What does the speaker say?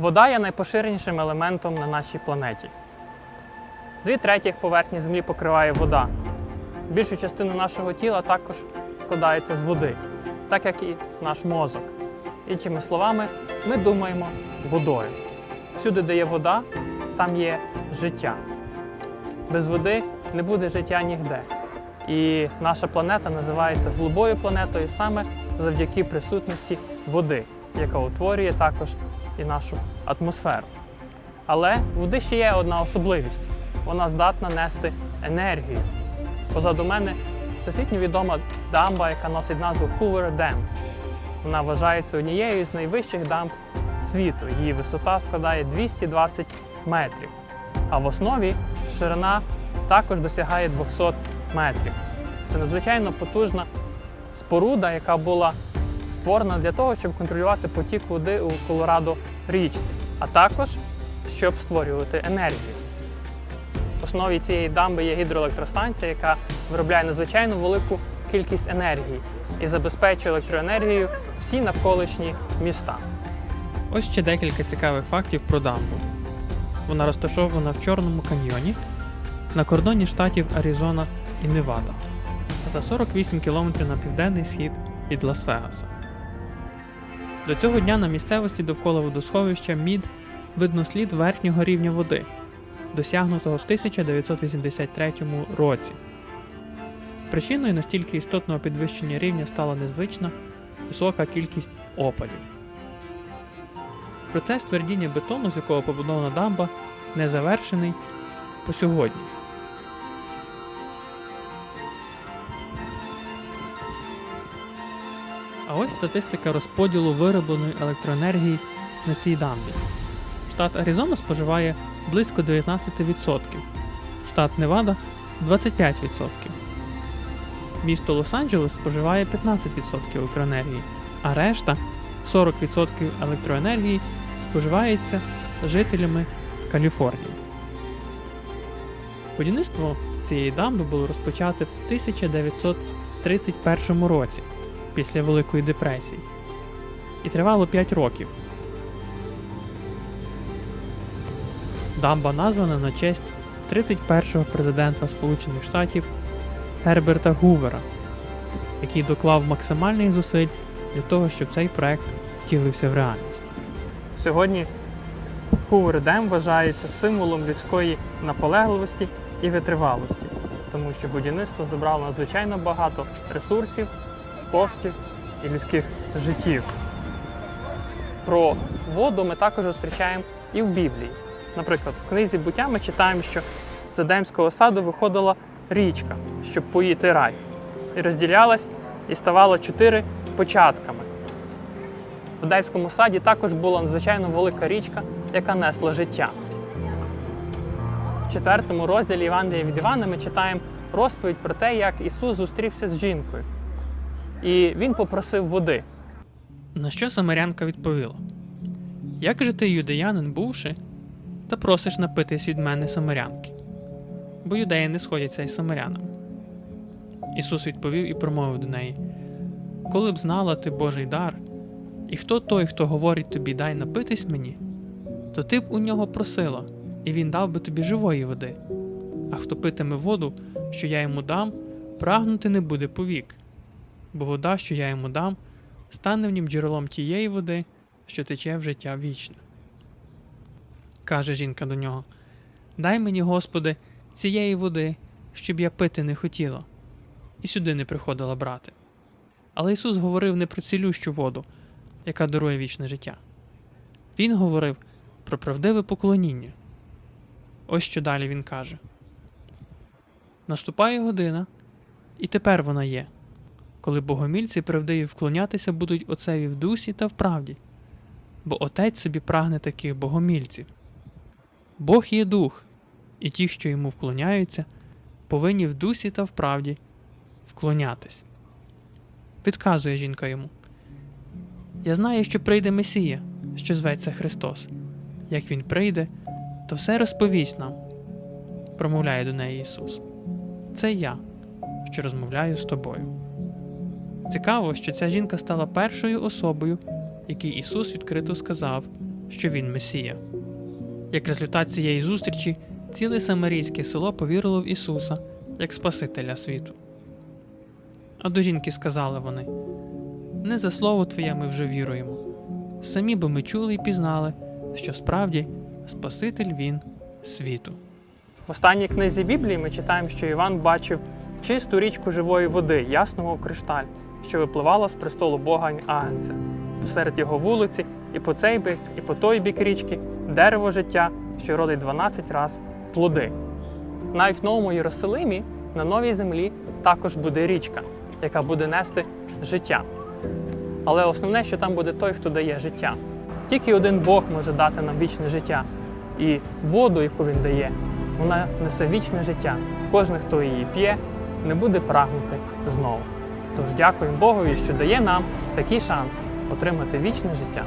Вода є найпоширенішим елементом на нашій планеті. Дві третіх поверхні Землі покриває вода. Більшу частину нашого тіла також складається з води, так як і наш мозок. Іншими словами, ми думаємо водою. Всюди, де є вода, там є життя. Без води не буде життя нігде. І наша планета називається голубою планетою саме завдяки присутності води, яка утворює також і нашу атмосферу. Але води ще є одна особливість: вона здатна нести енергію. Позаду мене всесвітньо відома дамба, яка носить назву Hoover Dam. Вона вважається однією з найвищих дамб світу. Її висота складає 220 метрів. А в основі ширина також досягає 200 метрів. Це надзвичайно потужна споруда, яка була створена для того, щоб контролювати потік води у Колорадо річці, а також щоб створювати енергію. В основі цієї дамби є гідроелектростанція, яка виробляє надзвичайно велику кількість енергії і забезпечує електроенергією всі навколишні міста. Ось ще декілька цікавих фактів про дамбу. Вона розташована в Чорному каньйоні на кордоні штатів Аризона і Невада за 48 км на південний схід від Лас-Вегаса. До цього дня на місцевості довкола водосховища Мід видно слід верхнього рівня води, досягнутого в 1983 році. Причиною настільки істотного підвищення рівня стала незвична висока кількість опадів. Процес твердіння бетону, з якого побудована дамба, не завершений по сьогодні. А ось статистика розподілу виробленої електроенергії на цій дамбі. Штат Аризона споживає близько 19%, штат Невада 25%. Місто Лос-Анджелес споживає 15% електроенергії, а решта 40% електроенергії споживається жителями Каліфорнії. Будівництво цієї дамби було розпочате в 1931 році після Великої депресії і тривало 5 років. Дамба названа на честь 31-го президента Сполучених Штатів Герберта Гувера, який доклав максимальних зусиль для того, щоб цей проект втілився в реальність. Сьогодні Hoover Dam вважається символом людської наполегливості і витривалості, тому що будівництво забрало надзвичайно багато ресурсів, коштів і людських життів. Про воду ми також зустрічаємо і в Біблії. Наприклад, в книзі буття ми читаємо, що з Едемського саду виходила річка, щоб поїти рай, і розділялась і ставала чотири початками. В Едемському саді також була надзвичайно велика річка, яка несла життя. В четвертому розділі Євангелія від Івана ми читаємо розповідь про те, як Ісус зустрівся з жінкою. І він попросив води. На що Самарянка відповіла: Як же ти, юдеянин, бувши, та просиш напитись від мене самарянки? Бо юдеї не сходяться із самарянами. Ісус відповів і промовив до неї: Коли б знала ти Божий дар, і хто той, хто говорить тобі, дай напитись мені, то ти б у нього просила, і він дав би тобі живої води. А хто питиме воду, що я йому дам, прагнути не буде повік, бо вода, що я йому дам, стане в нім джерелом тієї води, що тече в життя вічне. Каже жінка до нього: Дай мені, Господи, цієї води, щоб я пити не хотіла, і сюди не приходила брати. Але Ісус говорив не про цілющу воду, яка дарує вічне життя. Він говорив про правдиве поклоніння. Ось що далі він каже: Наступає година, і тепер вона є, коли богомільці правдиві вклонятися будуть Отцеві в дусі та в правді, бо Отець собі прагне таких богомільців. Бог є дух, і ті, що йому вклоняються, повинні в дусі та в правді вклонятись. Підказує жінка йому. Я знаю, що прийде Месія, що зветься Христос. Як він прийде, то все розповість нам, промовляє до неї Ісус. Це я, що розмовляю з тобою. Цікаво, що ця жінка стала першою особою, якій Ісус відкрито сказав, що він Месія. Як результат цієї зустрічі, ціле самарійське село повірило в Ісуса як Спасителя світу. А до жінки сказали вони: Не за слово Твоє ми вже віруємо. Самі би ми чули і пізнали, що справді Спаситель Він світу. В останній книзі Біблії ми читаємо, що Іван бачив чисту річку живої води, ясного кришталь, що випливала з престолу Бога Агнця. Посеред його вулиці, і по цей бік, і по той бік річки дерево життя, що родить 12 раз плоди. Навіть в новому Єрусалимі на новій землі також буде річка, яка буде нести життя. Але основне, що там буде той, хто дає життя. Тільки один Бог може дати нам вічне життя. І воду, яку він дає, вона несе вічне життя. Кожен, хто її п'є, не буде прагнути знову. Тож дякуємо Богові, що дає нам такий шанс отримати вічне життя.